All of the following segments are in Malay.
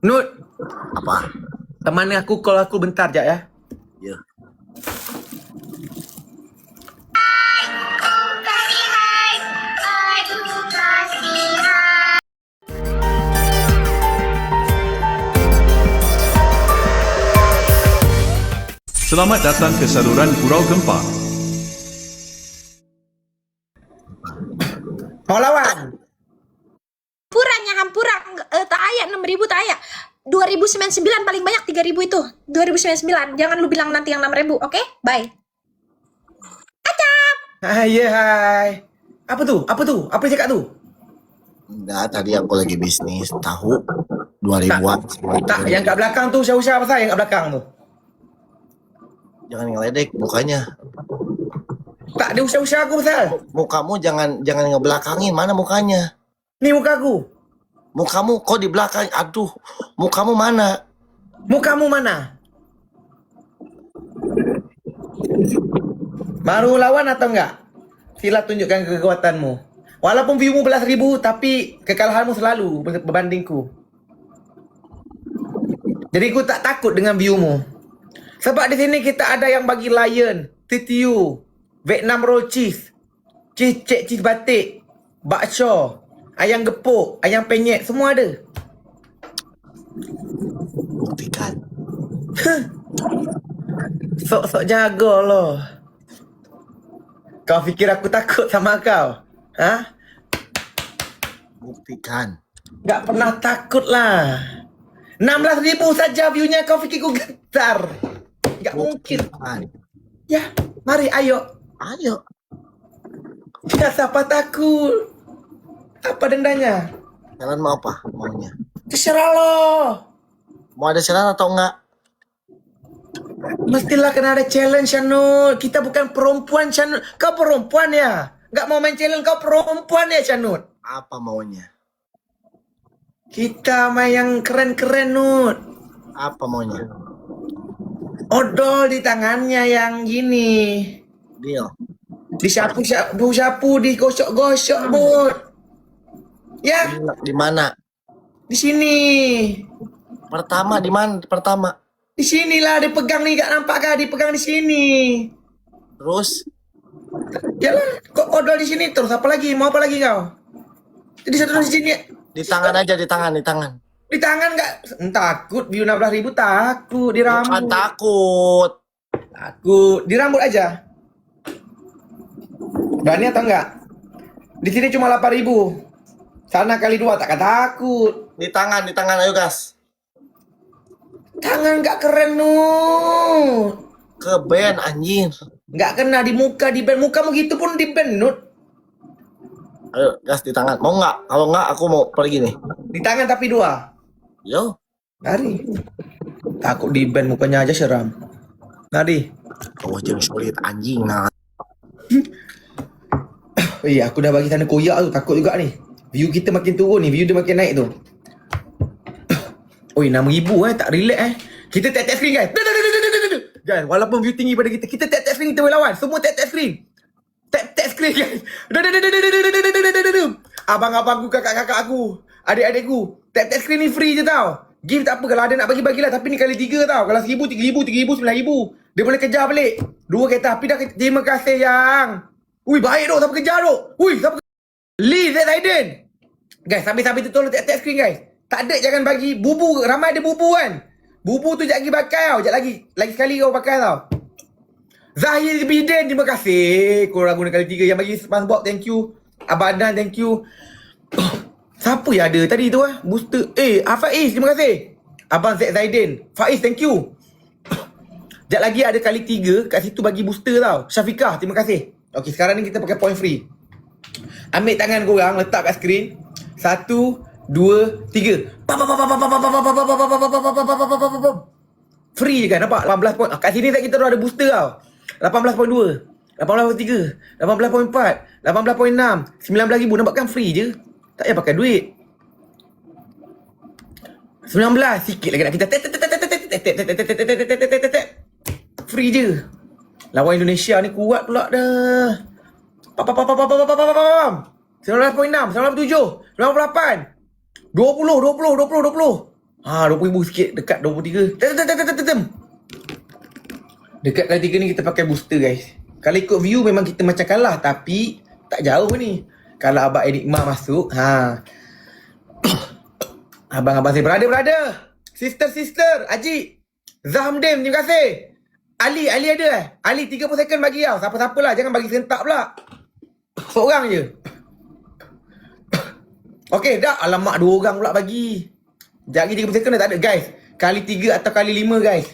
Nut, Apa? temani aku call aku bentar jap ya. Ya. Selamat datang ke saluran Gurau Gempa. 3000 itu 2099 jangan lu bilang nanti yang 6000 oke bye Hai, ya hai. Apa tu? Apa tu? Apa dia cakap tu? Enggak, tadi aku lagi bisnis tahu 2000-an. Tak, yang kat belakang tu usah-usah pasal yang kat belakang tu. Jangan ngeledek mukanya. Tak ada usah-usah aku pasal. Mukamu jangan jangan ngebelakangin mana mukanya. Ni muka aku. Mukamu kok di belakang. Aduh, mukamu mana? Mukamu mana? Baru lawan atau enggak? Sila tunjukkan kekuatanmu. Walaupun viewmu belas ribu, tapi kekalahanmu selalu ber- berbandingku. Jadi aku tak takut dengan viewmu. Sebab di sini kita ada yang bagi lion, TTU, Vietnam roll cheese, cek cheese batik, bakso, ayam gepuk, ayam penyet, semua ada. Sok-sok jaga lah. Kau fikir aku takut sama kau? Ha? Buktikan. Gak pernah takut lah. 16 ribu saja viewnya kau fikir ku gentar. Gak mungkin. Buktikan. Ya, mari ayo. Ayo. Ya, siapa takut? Apa dendanya? Kalian mau apa maunya? Terserah lo. Mau ada siaran atau enggak? Mestilah kena ada challenge, Shanut. Kita bukan perempuan, Shanut. Kau perempuan ya? Gak mau main challenge, kau perempuan ya, Shanut? Apa maunya? Kita main yang keren-keren, Nut. Apa maunya? Odol di tangannya yang gini. Deal. Disapu-sapu, sapu, digosok-gosok, Bud. Ya, Di mana? di sini. Pertama di mana? Pertama. Di sinilah dipegang nih, gak nampak kah? Dipegang di sini. Terus Yalah, kok odol di sini terus? Apa lagi? Mau apa lagi kau? Jadi satu di sini. di tangan aja di tangan di tangan. Di tangan gak? Takut, view 16 ribu takut. Di Bukan rambut. takut. Takut. Di rambut aja. Berani atau enggak? Di sini cuma 8 ribu. Sana kali dua takkan takut. Di tangan di tangan ayo gas. Tangan gak keren nu. Ke band anjing. Gak kena di muka, di band. Mukamu gitu pun di band, Nut. Ayo gas di tangan. Mau nggak? Kalau nggak aku mau pergi nih. Di tangan tapi dua. Yo. Mari. Takut di band mukanya aja seram. Mari. Kau jangan sulit anjing nah. Oh iya, aku dah bagi tanda koyak tu. Takut juga ni. View kita makin turun ni. View dia makin naik tu. Oi, 6,000 eh. Tak relax eh. Kita tap-tap screen, guys. Guys, walaupun view tinggi pada kita, kita tap-tap screen, kita boleh lawan. Semua tap-tap screen. Tap-tap screen, guys. Abang-abang aku, kakak-kakak aku, adik-adik aku, tap-tap screen ni free je tau. Give tak apa. Kalau ada nak bagi, bagilah. Tapi ni kali tiga tau. Kalau seribu, tiga ribu, tiga ribu, sembilan ribu. Dia boleh kejar balik. Dua kereta api dah. Terima kasih, yang. Ui, baik tu. Siapa kejar tu? Ui, siapa kejar? Lee Zaiden. Guys, sambil-sambil tu tolong tap-tap screen, guys. Tak ada jangan bagi bubu. Ramai ada bubu kan. Bubu tu jangan lagi pakai tau. Sekejap lagi. Lagi sekali kau pakai tau. Zahir Biden, terima kasih. Korang guna kali tiga yang bagi SpongeBob, thank you. Abang Adan, thank you. Siapa yang ada tadi tu ah? Booster. Eh, ah, Faiz, terima kasih. Abang Z Zaidin. Faiz, thank you. Sekejap lagi ada kali tiga kat situ bagi booster tau. Syafiqah, terima kasih. Okey, sekarang ni kita pakai point free. Ambil tangan korang, letak kat skrin. Satu, dua, tiga. Pam, pam, pam, pam, pam, pam, pam, pam, pam, pam, pam, pam, pam, pam. Free je kan, nampak? 18 point. Ah, Kat sini kita dah ada booster tau. 18.2, 18.3, 18.4, 18.6, 19 ribu. Nampak kan free je. Tak payah pakai duit. 19, sikit lagi nak kita. Free je. Lawan Indonesia ni kuat pula dah. Pam pam pam pam pam pam pam pam pam. 19.6, 19.7, 98. 20, 20, 20, 20. Ha, RM20,000 sikit dekat 23. Tem, tem, tem, tem, tem, tem. Dekat kali tiga ni kita pakai booster guys. Kalau ikut view memang kita macam kalah tapi tak jauh ni. Kalau abang Enigma masuk, ha. Abang-abang saya brother brother. Sister sister, Haji. Zahamdim, terima kasih. Ali, Ali ada eh? Ali 30 second bagi tau. Siapa-siapa lah, jangan bagi sentak pula. Seorang je. Okey, dah. Alamak, dua orang pula bagi. Sekejap lagi 30 second dah tak ada. Guys, kali tiga atau kali lima guys.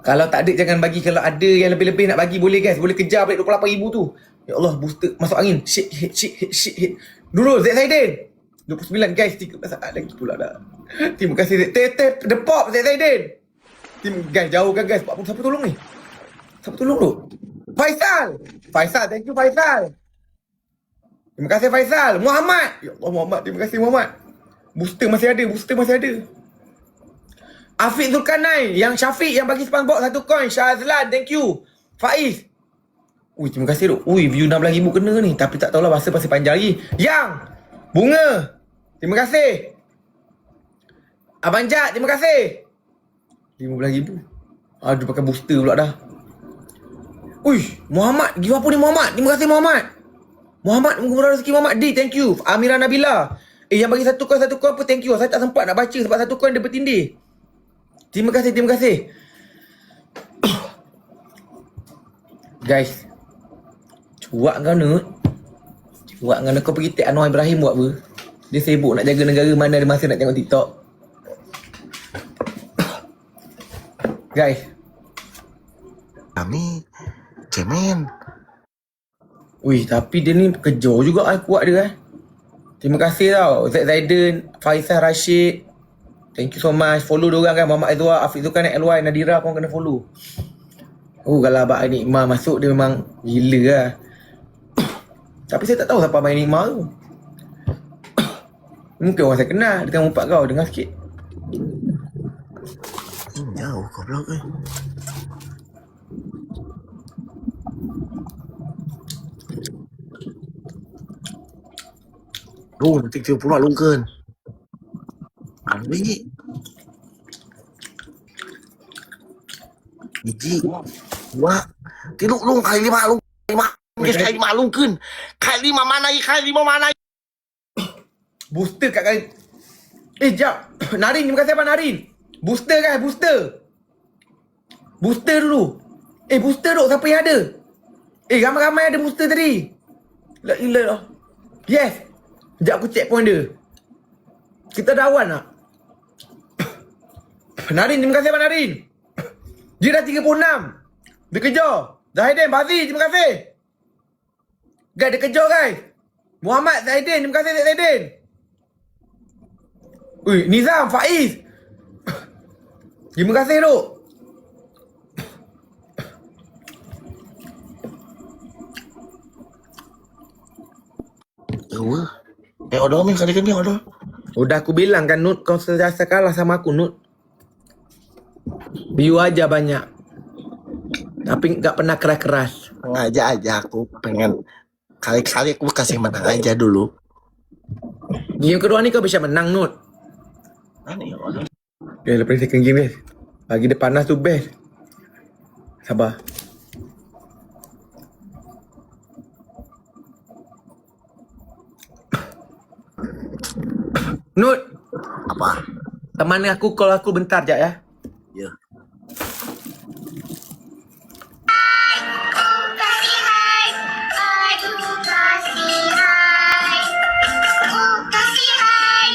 Kalau tak ada, jangan bagi. Kalau ada yang lebih-lebih nak bagi, boleh guys. Boleh kejar balik RM28,000 tu. Ya Allah, booster. Masuk angin. Shit, hit, shit, hit, shit, hit. Nurul, Zaid Zaidin. 29 guys, 13 saat lagi pula dah. Terima kasih Zaid. Tep, tep, the pop Zaid Zaidin. Tim guys, jauh kan guys. 40 siapa tolong ni? Siapa tolong tu? Faisal. Faisal, thank you Faisal. Terima kasih Faisal. Muhammad. Ya Allah Muhammad, terima kasih Muhammad. Booster masih ada, booster masih ada. Afiq Zulkarnain, yang Syafiq yang bagi SpongeBob satu coin. Syazlan, thank you. Faiz. Ui, terima kasih tu. Ui, view 16,000 kena ni. Tapi tak tahulah masa masih panjang lagi. Yang. Bunga. Terima kasih. Abang Jad, terima kasih. RM15,000. Aduh, pakai booster pula dah. Ui, Muhammad. Give apa ni Muhammad? Terima kasih Muhammad. Muhammad, murah rezeki Muhammad. D, thank you. Amira Nabila. Eh, yang bagi satu coin, satu coin apa, thank you. Saya tak sempat nak baca sebab satu coin dia bertindih. Terima kasih, terima kasih. Guys. Cuak kau Nut. Cuak kau Nut. Kau pergi take Anwar Ibrahim buat apa? Dia sibuk nak jaga negara mana ada masa nak tengok TikTok. Guys. Kami cemen. Ui, tapi dia ni kejar juga ah kuat dia eh. Terima kasih tau. Zaid Zaiden, Faisal Rashid. Thank you so much. Follow diorang kan. Muhammad Azwar, Afiq Zulkan, LY, Nadira korang kena follow. Oh, kalau Abang Enigma masuk dia memang gila lah. Tapi saya tak tahu siapa Abang Enigma tu. Mungkin orang saya kenal dengan umpat kau. Dengar sikit. Jauh kau blok eh. Lu nanti dia pula lungken. Ambil. Biji. Dua. Tiluk lung kali lima lung. Lima. Guys, kali lima lungken. Kali lima mana i? Kali lima mana i? Booster kat kali. Eh, jap. Narin, terima kasih Abang Narin. Booster kan, booster. Booster dulu. Eh, booster duk. Siapa yang ada? Eh, ramai-ramai ada booster tadi. La ilah lah. Yes. Sekejap aku check point dia. Kita dah awal nak. Narin, terima kasih Abang Narin. Dia dah 36. Dia kejar. Zahidin, Bazi, terima kasih. Guys, dia kejar guys. Muhammad, Zahidin, terima kasih Zahidin. Ui, Nizam, Faiz. Terima kasih, Duk. Dua. Eh, order ni kali ni order. Udah aku bilang kan, Nut, kau sentiasa kalah sama aku, Nut. View aja banyak. Tapi nggak pernah keras-keras. Ngajak aja aku pengen kali-kali aku kasih menang aja dulu. Game kedua ni kau bisa menang, Nut. Ani order. Ya, lepas ni second game, guys. Pagi dia panas tu best. Sabar. Nut, Apa? teman aku call aku bentar jap ya. Ya. kasih hai, aduh kasih hai. Kasih hai,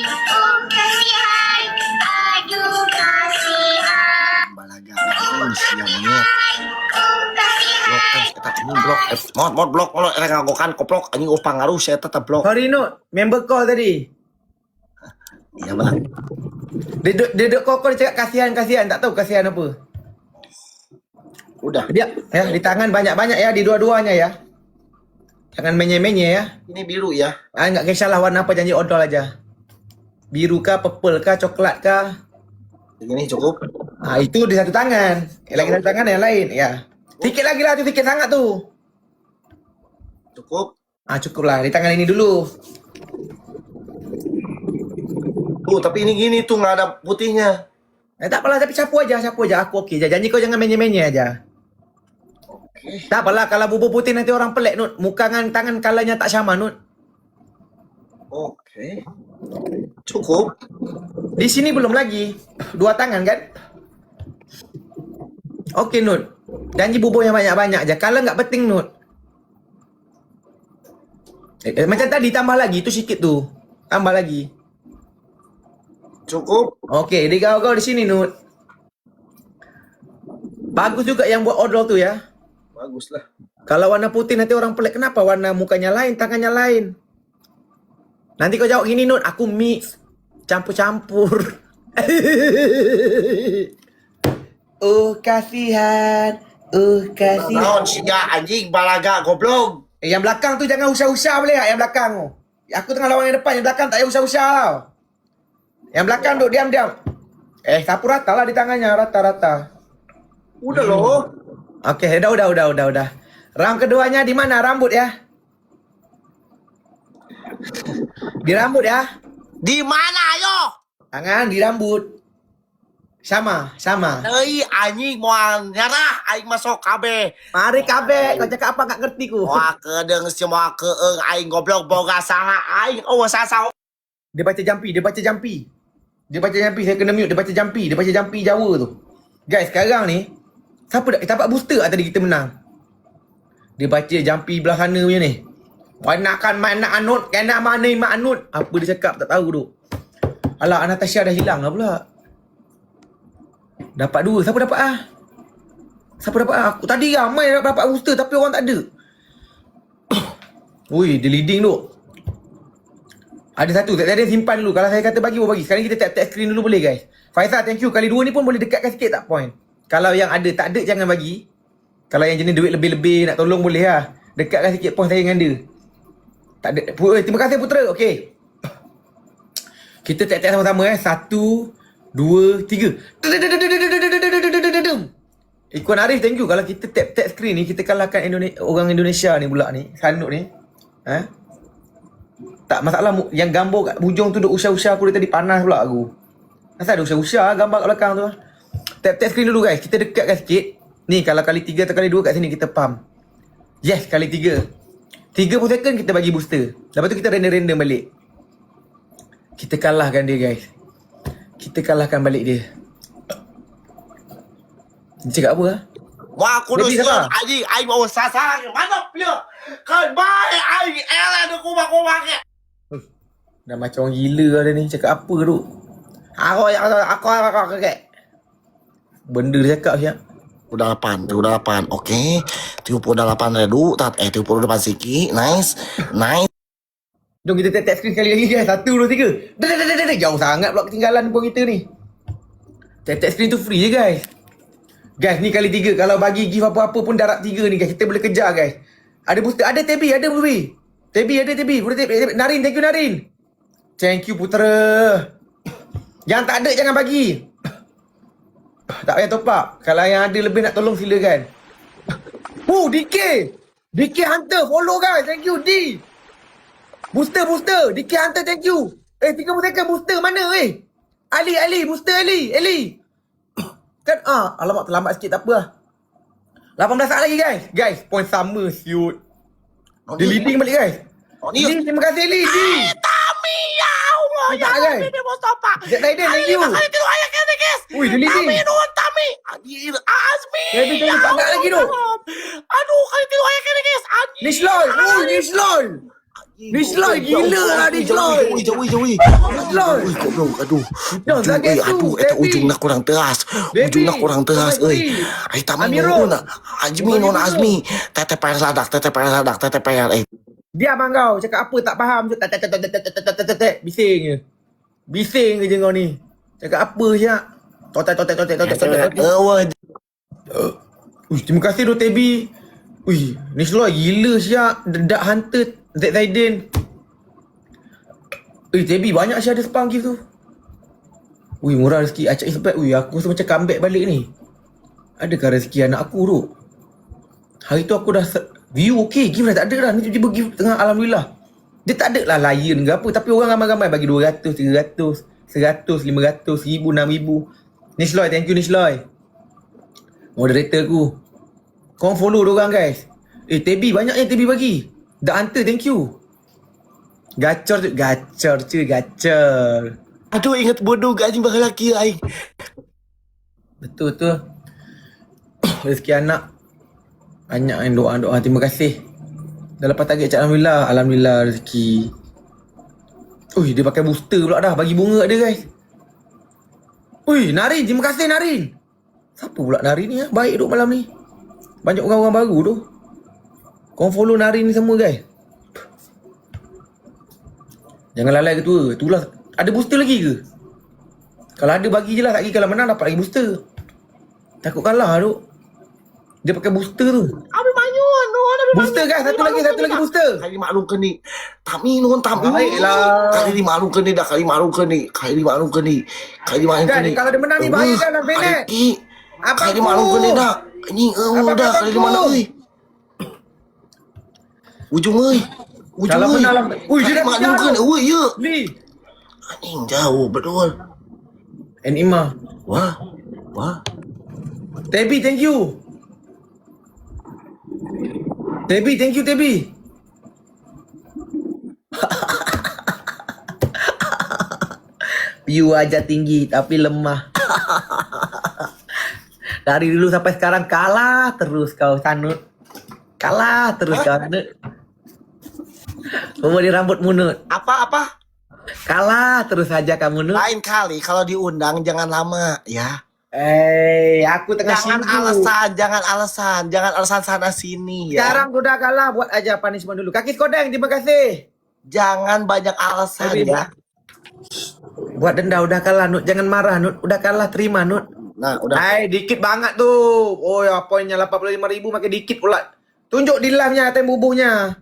kasih hai, aduh kasih hai. Balaga aku siangnya. Kasih hai. Blok kan. Eh, mod mod blok kalau era ngagokan koplok anjing upah ngaruh saya tetap blok. Sorry Nut, member call tadi. Iya bang. Dia duduk, dia duduk call-call dia cakap kasihan-kasihan. Tak tahu kasihan apa. Udah. Dia, ya, di tangan banyak-banyak ya, di dua-duanya ya. Jangan menye-menye ya. Ini biru ya. Ah, enggak kisahlah warna apa janji odol aja. Biru kah, purple kah, coklat kah? Ini cukup. Ah, itu di satu tangan. Yang lagi satu tangan yang lain, ya. Sikit lagi lah tu, sikit sangat tu. Cukup. Ah, cukup lah. Di tangan ini dulu. Tuh, tapi ini gini tuh nggak ada putihnya. Eh, tak apalah, tapi sapu aja, sapu aja. Aku okey je. Janji kau jangan menye-menye aja. Oke. Tak apalah, kalau bubur putih nanti orang pelik, Nut. Muka dengan tangan kalanya tak sama, Nut. Oke. Cukup. Di sini belum lagi. Dua tangan kan? Okey, Nut. Janji bubur yang banyak-banyak aja. Kalau nggak penting, Nut. Eh, eh, macam tadi, tambah lagi. Itu sikit tu. Tambah lagi. Cukup. Okey, di kau-kau di sini, Nut. Bagus juga yang buat odol tu ya. Bagus lah. Kalau warna putih nanti orang pelik kenapa warna mukanya lain, tangannya lain. Nanti kau jawab gini Nut, aku mix. Campur-campur. oh kasihan. Oh kasihan. Ya anjing balaga goblok. Eh, yang belakang tu jangan usah-usah boleh tak? Yang belakang tu. Aku tengah lawan yang depan, yang belakang tak payah usah-usah tau. Yang belakang duk diam-diam. Eh, sapu rata lah di tangannya, rata-rata. Udah loh. Okey, dah, udah, udah, udah, udah. Round keduanya di mana? Rambut ya? Di rambut ya? Di mana ayo? Tangan di rambut. Sama, sama. Deui anjing moal nyerah aing masuk KB. Mari kabe, kau cakap apa gak ngerti ku. Moal kedeung si moal keung aing goblok boga saha aing oh sasa. Dia baca jampi, dia baca jampi. Dia baca jampi, saya kena mute, dia baca jampi, dia baca jampi Jawa tu. Guys, sekarang ni siapa dah dapat booster tak tadi kita menang? Dia baca jampi belah sana punya ni. Wanakan mana anut, kena mana mak anut. Apa dia cakap tak tahu tu. Alah, Anastasia dah hilang lah pula. Dapat dua. Siapa dapat ah? Siapa dapat ah? Aku tadi ramai dapat booster tapi orang tak ada. Ui, dia leading tu. Ada satu, tak ada simpan dulu. Kalau saya kata bagi, boleh bagi. Sekarang kita tap-tap screen dulu boleh guys. Faisal, thank you. Kali dua ni pun boleh dekatkan sikit tak point. Kalau yang ada, tak ada jangan bagi. Kalau yang jenis duit lebih-lebih nak tolong boleh lah. Dekatkan sikit point saya dengan dia. Tak ada. Pu- eh, Terima kasih Putra. Okey. Kita tap-tap sama-sama eh. Satu, dua, tiga. Ikuan Arif, thank you. Kalau kita tap-tap screen ni, kita kalahkan Indone- orang Indonesia ni pula ni. Sanuk ni. Ha? Tak masalah yang gambar kat hujung tu duk usah-usah aku dari tadi panas pula aku. Asal ada usah-usah gambar kat belakang tu. Tap-tap screen dulu guys. Kita dekatkan sikit. Ni kalau kali tiga atau kali dua kat sini kita pump. Yes, kali tiga. 30 second kita bagi booster. Lepas tu kita random-random balik. Kita kalahkan dia guys. Kita kalahkan balik dia. Dia cakap apa ah? Wah kudu Lebih sieun siapa? anjing aing mau sasa mantap dia. Kan bae aing elah ke. Dah macam orang gila lah dia ni. Cakap apa tu? Aku, aku, aku, aku, aku, aku, Benda dia cakap siap. Udah 8, udah 8. Oke. 38 redu, tat eh 38 siki. Nice. Nice. Jom kita tap-tap screen sekali lagi guys. Satu, dua, tiga. Dah, dah, dah, dah, dah. Jauh sangat pula ketinggalan pun kita ni. Tap-tap screen tu free je guys. Guys, ni kali tiga. Kalau bagi gift apa-apa pun darab tiga ni guys. Kita boleh kejar guys. Ada booster. Ada Tebi, ada Tebi. Tebi, ada Tebi. Boleh. Tebi. Narin, thank you Narin. Thank you Putera. Yang tak ada jangan bagi. Tak payah top up. Kalau yang ada lebih nak tolong silakan. Oh, DK. DK Hunter. Follow guys. Thank you, D. Booster, booster. DK Hunter, thank you. Eh, 30 second booster mana eh? Ali, Ali. Booster Ali. Ali. kan, ah, alamak terlambat sikit tak apa lah. 18 saat lagi guys. Guys, point sama siut. Dia leading balik guys. Ni. Terima kasih Li. Li. Oh, ya, kan? Ini dia mau stop pak. Zack Snyder dan you. Kali tu ayah kata guys. Ui, dia lidi. Tami, no Tami. Azmi. Ya, dia jadi tak nak lagi tu. Aduh, kali tu ayah kata guys. Nish Loy. Ui, Nish Loy. Nish Loy, gila lah Nisloy. Loy. Ui, jauh, Nisloy. Nish Loy. Ui, goblok, aduh. Ujung, eh, aduh. Itu ujung nak kurang teras. Ujung nak kurang teras, eh. Ayah, tamu, nona. Azmi, non Azmi. Tete payah sadak, tete payah sadak, tete payah. Eh, Diam bang kau. Cakap apa tak faham. Tat, tat, tat, tat, tat, tat, tat, tat, tat. Bising je. Bising je kau ni. Cakap apa siap. Totek, totek, totek, totek, totek, totek. Ewa, Uish, terima kasih Dr. Tebi. Ui, ni seluar gila siap. Dedak hunter. Zack Zaiden. Ui, Tebi banyak siap ada spam gift tu. Ui, murah rezeki. Acak sebab. Ui, aku rasa macam comeback balik ni. Adakah rezeki anak aku tu? Hari tu aku dah view okey. Gift dah tak ada dah. Ni tiba-tiba gift tengah Alhamdulillah. Dia tak ada lah lion ke apa. Tapi orang ramai-ramai bagi 200, 300. Seratus, lima ratus, ribu, enam ribu. Nishloy, thank you Nishloy. Moderator ku. Korang follow dorang guys. Eh, Tebi banyak yang Tebi bagi. The Hunter, thank you. Gacor tu, gacor cuy, gacor. Aduh ingat bodoh gaji bakal laki aing. Betul tu. Rezeki anak. Banyak yang doa-doa. Terima kasih. Dah lepas target cak Alhamdulillah. Alhamdulillah rezeki. Ui, dia pakai booster pula dah. Bagi bunga dia guys. Ui, Narin. Terima kasih Narin. Siapa pula Narin ni? Ya? Baik duk malam ni. Banyak orang-orang baru tu. Korang follow Narin ni semua guys. Jangan lalai ketua. Itulah. Ada booster lagi ke? Kalau ada bagi je lah. Tak kira kalau menang dapat lagi booster. Takut kalah tu. Dia pakai booster tu. Abi manyun, no, abi Booster guys. Satu lagi, satu lagi booster. Kali maklum ke ni. Tami nun tami. Baiklah. Kali ni maklum ke ni dah kali maklum ke ni. Kali maklum ke ni. Kali maklum ke Kan, ni. kalau dia menang ni bahaya kan, dalam. Abang Kali maklum ke ni dah. Ni eh dah kali ku. mana oi. Ujung oi. Ujung oi. Ui, dia dah maklum ke ni. Oi ya. Ni. Anjing jauh betul. And Ima. Wah. Wah. Tebi, thank you. Tebi, thank you Tebi. View aja tinggi tapi lemah. Dari dulu sampai sekarang kalah terus kau Sanut. Kalah terus kau Sanut. Kau di rambut munut. Apa apa? Kalah terus saja kamu Nut. Lain kali kalau diundang jangan lama ya. Eh, aku tengah Jangan sibuk. alasan, jangan alasan, jangan alasan sana sini ya. Sekarang aku udah kalah buat aja punishment dulu. Kaki kodeng, terima kasih. Jangan banyak alasan Tapi- ya. Buat denda udah kalah Nut, jangan marah Nut. Udah kalah terima Nut. Nah, udah. Hai, dikit banget tuh. Oh ya, poinnya 85 ribu makin dikit pula. Tunjuk di live-nya, tem bubuhnya.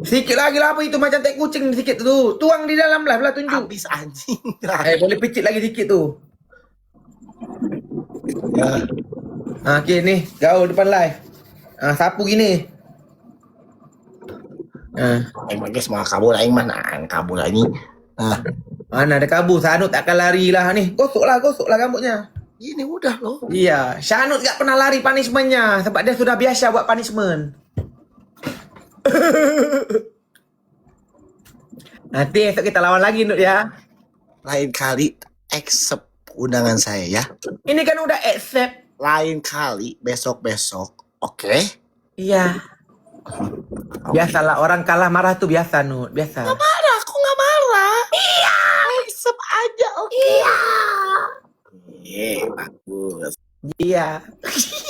Sikit lagi lah apa itu macam tek kucing sikit tu. Tuang di dalam live lah tunjuk. Habis anjing. Eh, boleh picit lagi sikit tu. Ya. Ha, okay ni. Gaul depan live. Ha, sapu gini. Ha. Aing bagus mah kabur aing mana kabur aing. Nah, Mana ada kabur. Sanut takkan lari lah ni. Gosok lah, gosok lah rambutnya. ini udah loh. Iya, Syanut tak pernah lari punishmentnya sebab dia sudah biasa buat punishment. Nanti esok kita lawan lagi Nut ya. Lain kali accept undangan saya ya. Ini kan udah accept. Lain kali besok-besok. Oke? Iya. Biasalah orang kalah marah tuh biasa Nut, biasa. Marah, aku nggak marah. Iya. Accept aja, oke? Iya. Iya, bagus. Iya.